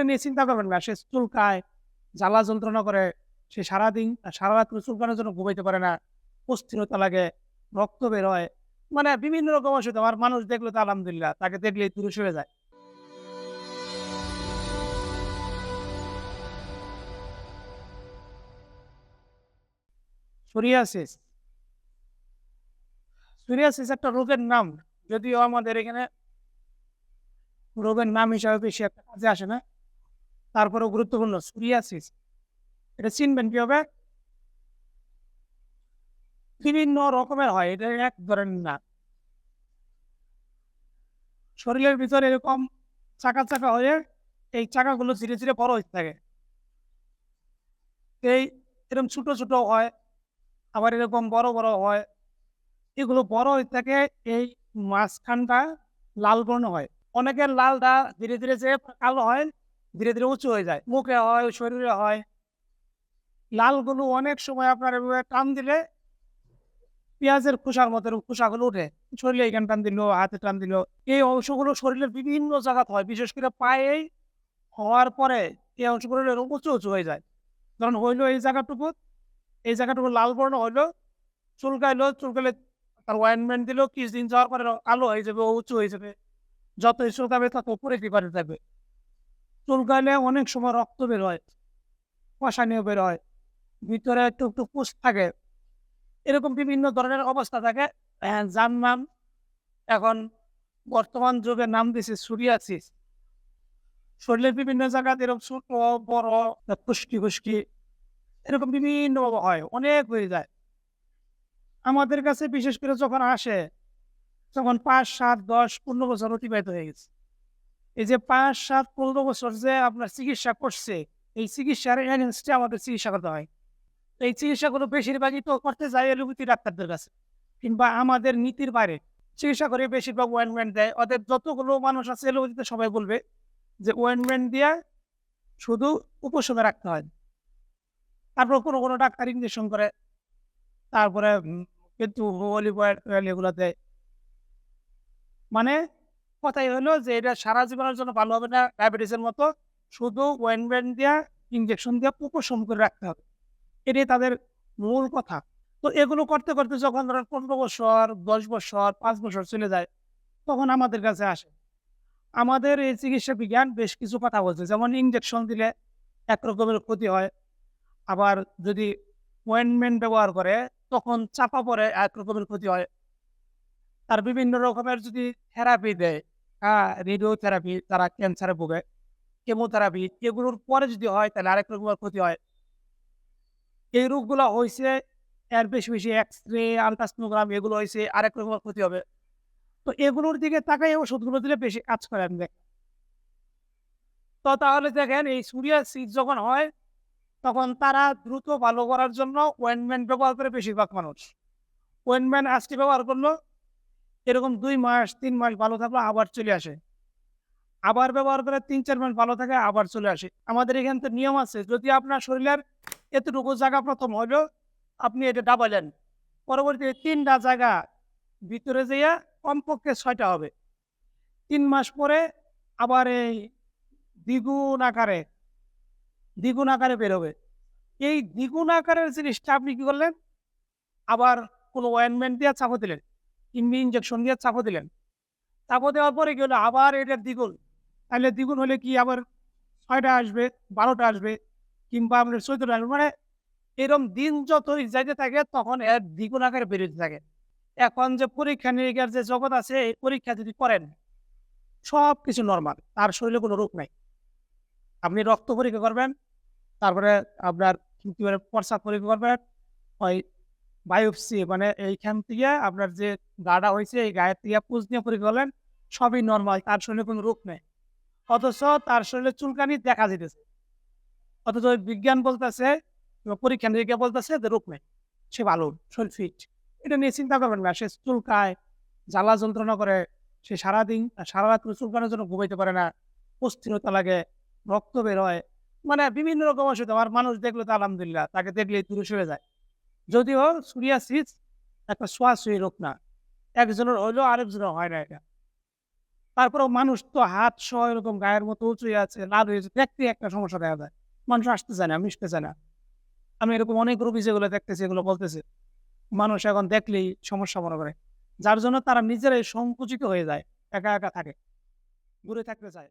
এটা নিয়ে চিন্তা করবেন না। সে চুলকায় জ্বালা যন্ত্রণা করে, সে সারাদিন সারা রাত চুলকানোর জন্য ঘুমাইতে পারে না, অস্থিরতা লাগে, রক্ত বের হয় মানে বিভিন্ন রকম অসুবিধা আমার মানুষ দেখল তো আলহামদুলিল্লাহ, তাকে দেখলে দূরে সরে যায়। সোরিয়াসিস একটা রোগের নাম, যদিও আমাদের এখানে রোগের নাম হিসাবে বেশি একটা কাজে আসে না। তারপরেও গুরুত্বপূর্ণ সোরিয়াসিস এটা চিনবেন কি হবে বিভিন্ন রকমের হয়, এটা এক ধরনের না। শরীরের ভিতরে এরকম চাকা চাকা হয়ে এই চাকাগুলো ধীরে ধীরে বড় হতে থাকে। এই এরকম ছোট ছোট হয়, আবার এরকম বড় বড় হয়। এগুলো বড় হয়ে থাকে, এই মাঝখানটা লাল বর্ণ হয়। অনেকের লালটা ধীরে ধীরে যে কালো হয় ধীরে ধীরে উঁচু হয়ে যায়। মুখে হয়, শরীরে হয়। লালগুলো অনেক সময় আপনার টান দিলে পেঁয়াজের খোসার মতো খোসাগুলো উঠে শরীরে এখানে টান দিল, হাতে টান দিল। এই অংশগুলো শরীরের বিভিন্ন জায়গাত হয়। বিশেষ করে পায়েই হওয়ার পরে এই অংশগুলো এরকম উঁচু উঁচু হয়ে যায়। ধরুন, হইল এই জায়গাটুকু এই জায়গাটুকু লাল বর্ণ হইল, চুলকাইলো, চুলকাইলে তার ওয়াইনমেন্ট দিল, কিছুদিন যাওয়ার পরে কালো হয়ে যাবে, উঁচু হয়ে যাবে। যত চুলকাবে তত উপরে কি করে থাকবে চুলকাইলে অনেক সময় রক্ত বের হয় পশানিও বের হয়, ভিতরে একটু একটু পুষ থাকে। এরকম বিভিন্ন ধরনের অবস্থা থাকে। যার নাম এখন বর্তমান যুগে নাম দিছে সুরিয়াসিস। শরীরের বিভিন্ন জায়গাতে এরকম ছোট, বড় খুশকি খুশকি এরকম বিভিন্ন হয়, অনেক হয়ে যায়। আমাদের কাছে বিশেষ করে যখন আসে, তখন পাঁচ, সাত, দশ, পনেরো বছর অতিবাহিত হয়ে গেছে। এই যে পাঁচ, সাত, পনেরো বছর যে আপনার চিকিৎসা করছে, এই চিকিৎসার এগেনস্টে আমাদের চিকিৎসা করতে হয়। এই চিকিৎসাগুলো বেশিরভাগই তো করতে যায় এলোপ্যাথি ডাক্তারদের কাছে কিংবা আমাদের নীতির বাইরে। চিকিৎসা করে বেশিরভাগ ওয়েনমেন্ট দেয়। ওদের যতগুলো মানুষ আছে এলোপ্যাথিতে সবাই বলবে যে ওয়েনমেন্ট দিয়ে শুধু উপশমে রাখতে হয়। তারপর কোনো কোনো ডাক্তার ইঞ্জেকশন করে, তারপরে কিন্তু এগুলো দেয়। মানে কথাই হলো যে, এটা সারা জীবনের জন্য ভালো হবে না ডায়াবেটিসের মতো। শুধু ওয়েনমেন্ট দিয়ে ইঞ্জেকশন দিয়ে উপশম করে রাখতে হবে। এটাই তাদের মূল কথা। তো এগুলো করতে করতে যখন ধরেন পনেরো বছর, দশ বছর, পাঁচ বছর চলে যায়, তখন আমাদের কাছে আসে। আমাদের এই চিকিৎসা বিজ্ঞান বেশ কিছু কথা বলছে। যেমন ইঞ্জেকশন দিলে এক রকমের ক্ষতি হয়। আবার যদি ওয়েনমেন্ট ব্যবহার করে, তখন চাপা পড়ে এক রকমের ক্ষতি হয়। আর বিভিন্ন রকমের যদি থেরাপি দেয় রেডিওথেরাপি তারা ক্যান্সারে ভোগে। কেমোথেরাপি এগুলোর পরে যদি হয়, তাহলে আরেক রকমের ক্ষতি হয়। এই রোগগুলো হয়েছে এর বেশি বেশি এক্স রে আলট্রাসনোগ্রাম এগুলো হয়েছে আরেক রকমের ক্ষতি হবে। তো এগুলোর দিকে তাকাই ওষুধগুলো দিলে বেশি কাজ করে আমি দেখি তো তাহলে দেখেন, এই সুরিয়াসিস যখন হয়, তখন তারা দ্রুত ভালো করার জন্য ওয়েনমেন্ট ব্যবহার করে বেশিরভাগ মানুষ। ওয়েনমেন্ট আজকে ব্যবহার করল এরকম দুই মাস, তিন মাস ভালো থাকল, আবার চলে আসে। আবার ব্যবহার করে তিন, চার মাস ভালো থাকে, আবার চলে আসে। আমাদের এখানে তো নিয়ম আছে, যদি আপনার শরীরের এতটুকু জায়গা প্রথম হলো, আপনি এটা ডাবালেন পরবর্তীতে তিনটা জায়গা ভিতরে যেয়ে কমপক্ষে ছয়টা হবে। তিন মাস পরে আবার এই দ্বিগুণ আকারে দ্বিগুণ আকারে বেরোবে এই দ্বিগুণ আকারের জিনিসটা আপনি কি করলেন? আবার কোনো ওয়েনমেন্ট দিয়ে চাপো দিলেন। কিংবা ইঞ্জেকশন দিয়ে চাপো দিলেন। চাপো দেওয়ার পরে কি হলো? আবার এটার দ্বিগুণ। তাহলে দ্বিগুণ হলে কি আবার ছয়টা আসবে, বারোটা আসবে কিংবা আপনার চোদ্দটা আসবে? মানে এরকম দিন যতই যাইতে থাকে, তখন এর দ্বিগুণ আকারে বেরোতে থাকে। এখন যে পরীক্ষা নিরীক্ষার যে জগৎ আছে, এই পরীক্ষা যদি করেন সব কিছু নর্মাল তার শরীরে কোনো রোগ নাই। আপনি রক্ত পরীক্ষা করবেন, তারপরে আপনার কি প্রস্রাব পরীক্ষা করবেন, ওই বায়োপসি মানে এইখান থেকে আপনার যে গাটা হয়েছে, এই গায়ের থেকে পুজ নিয়ে পরীক্ষা করলেন, সবই নর্মাল তার শরীরে কোনো রোগ নেই। অথচ তার শরীরে চুলকানি দেখা যেতেছে অথচ বিজ্ঞান বলতেছে পরীক্ষা নিরীক্ষা বলতেছে যে রোগ নেই, সে ভালো, শরীর ফিট এটা নিয়ে চিন্তা করবেন না, সে চুলকায়, জ্বালা যন্ত্রণা করে, সে সারাদিন সারা রাত চুলকানোর জন্য ঘুমাইতে পারে না, অস্থিরতা লাগে, রক্ত বের হয় মানে বিভিন্ন রকম অসুবিধা। আমার মানুষ দেখল তো আলহামদুলিল্লাহ, তাকে দেখলে দূরে সরে যায়। যদিও সুরিয়াসিস একটা ছোঁয়াছুঁয়ি রোগ না, একজনের হইলেও আরেকজনের হয় না এটা। তারপরেও মানুষ তো হাত সহ এরকম গায়ের মতো উঁচু আছে, লাল হয়েছে দেখতে একটা সমস্যা দেখা যায়। মানুষ আসতে চায় না মিশতে চায় না। আমি এরকম অনেক রোগী যেগুলো দেখতেছি, এগুলো বলতেছে, মানুষ এখন দেখলেই সমস্যা মনে করে। যার জন্য তারা নিজেরাই সংকুচিত হয়ে যায়, একা একা থাকে, দূরে থাকতে চায়।